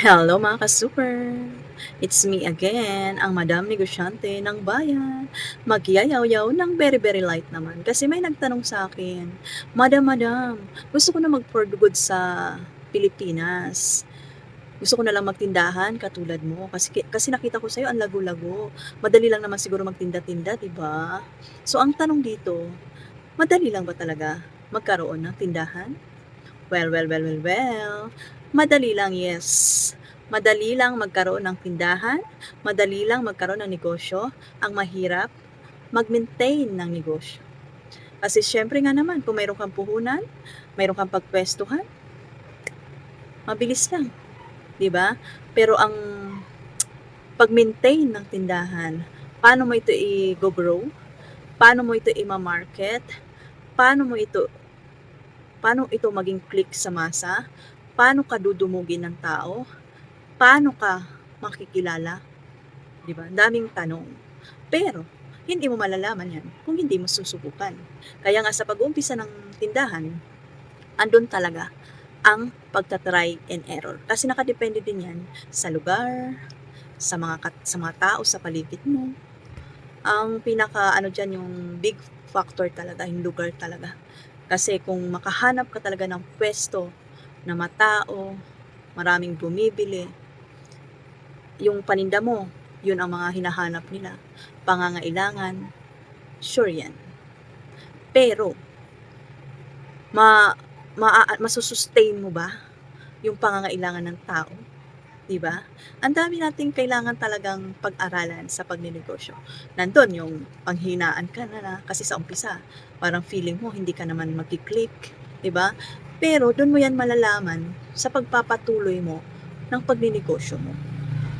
Hello mga ka-super! It's me again, ang Madam Negosyante ng Bayan. Magyayaw-yaw ng very very light naman. Kasi may nagtanong sa akin, Madam, Madam, gusto ko na mag for good sa Pilipinas. Gusto ko na lang magtindahan katulad mo. Kasi, kasi nakita ko sa'yo, ang lago-lago. Madali lang naman siguro magtinda-tinda, di ba? So ang tanong dito, madali lang ba talaga magkaroon ng tindahan? Well, well, well, well, well. Madali lang, yes. Madali lang magkaroon ng tindahan, madali lang magkaroon ng negosyo. Ang mahirap, mag-maintain ng negosyo. Kasi syempre nga naman, kung mayroon kang puhunan, mayroon kang pagpwestuhan, mabilis lang. 'di ba? Pero ang pag-maintain ng tindahan, paano mo ito i-grow? Paano mo ito i-market? Paano mo ito paano ito maging click sa masa? Paano ka dudumugin ng tao? Paano ka makikilala? 'Di ba? Daming tanong. Pero hindi mo malalaman 'yan kung hindi mo susubukan. Kaya nga sa pag-uumpisa ng tindahan, andun talaga ang pagta-try and error. Kasi nakadepende din 'yan sa lugar, sa mga sa mga tao sa paligid mo. Ang pinaka ano diyan yung big factor talaga yung lugar talaga. Kasi kung makahanap ka talaga ng pwesto na matao, maraming bumibili, yung paninda mo, yun ang mga hinahanap nila. Pangangailangan, sure yan. Pero, ma, ma, masusustain mo ba yung pangangailangan ng tao? 'Di ba? Ang dami nating kailangan talagang pag-aralan sa pagnenegosyo. Nandun yung panghinaan ka na, na kasi sa umpisa, parang feeling mo hindi ka naman magki-click, 'di ba? Pero doon mo yan malalaman sa pagpapatuloy mo ng pagnenegosyo mo.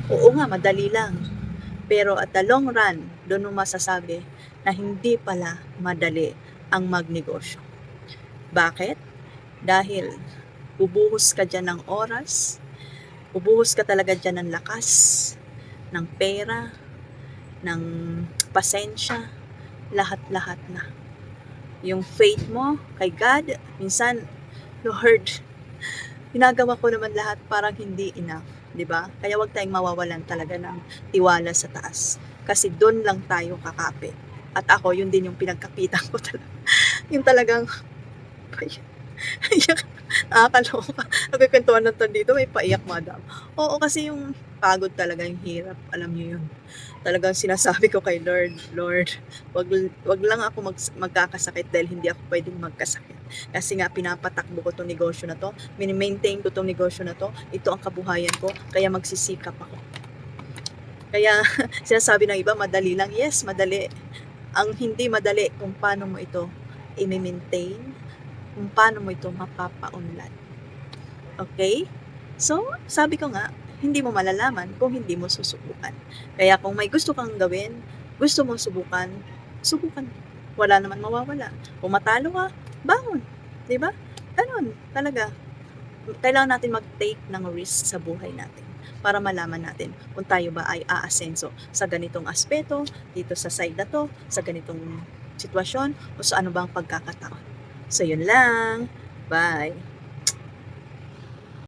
Oo nga, madali lang. Pero at the long run, doon mo masasabi na hindi pala madali ang magnegosyo. Bakit? Dahil bubuhos ka dyan ng oras, bubuhos ka talaga dyan ng lakas, ng pera, ng pasensya, lahat-lahat na. Yung faith mo kay God, minsan, Lord, ginagawa ko naman lahat parang hindi enough, 'di ba? Kaya wag tayong mawawalan talaga ng tiwala sa taas. Kasi doon lang tayo kakapit. At ako, yun din yung pinagkapitan ko talaga. yung talagang, Iyak. Nakakaloka. Nagkikwentuhan na to dito, may paiyak madam. Oo, kasi yung pagod talaga, yung hirap. Alam niyo yun. Talagang sinasabi ko kay Lord, Lord, wag, wag lang ako mag, magkakasakit dahil hindi ako pwedeng magkasakit. Kasi nga, pinapatakbo ko tong negosyo na to, mini-maintain ko tong negosyo na to, ito ang kabuhayan ko, kaya magsisikap ako. Kaya, sinasabi ng iba, madali lang. Yes, madali. Ang hindi madali kung paano mo ito i-maintain, kung paano mo ito mapapaunlad. Okay? So, sabi ko nga, hindi mo malalaman kung hindi mo susubukan. Kaya kung may gusto kang gawin, gusto mong subukan, subukan. Wala naman mawawala. Kung matalo ka, bangon. 'Di ba? Ganun, talaga. Kailangan natin mag-take ng risk sa buhay natin para malaman natin kung tayo ba ay aasenso sa ganitong aspeto, dito sa side na to, sa ganitong sitwasyon, o sa ano bang pagkakataon. So, yun lang. Bye.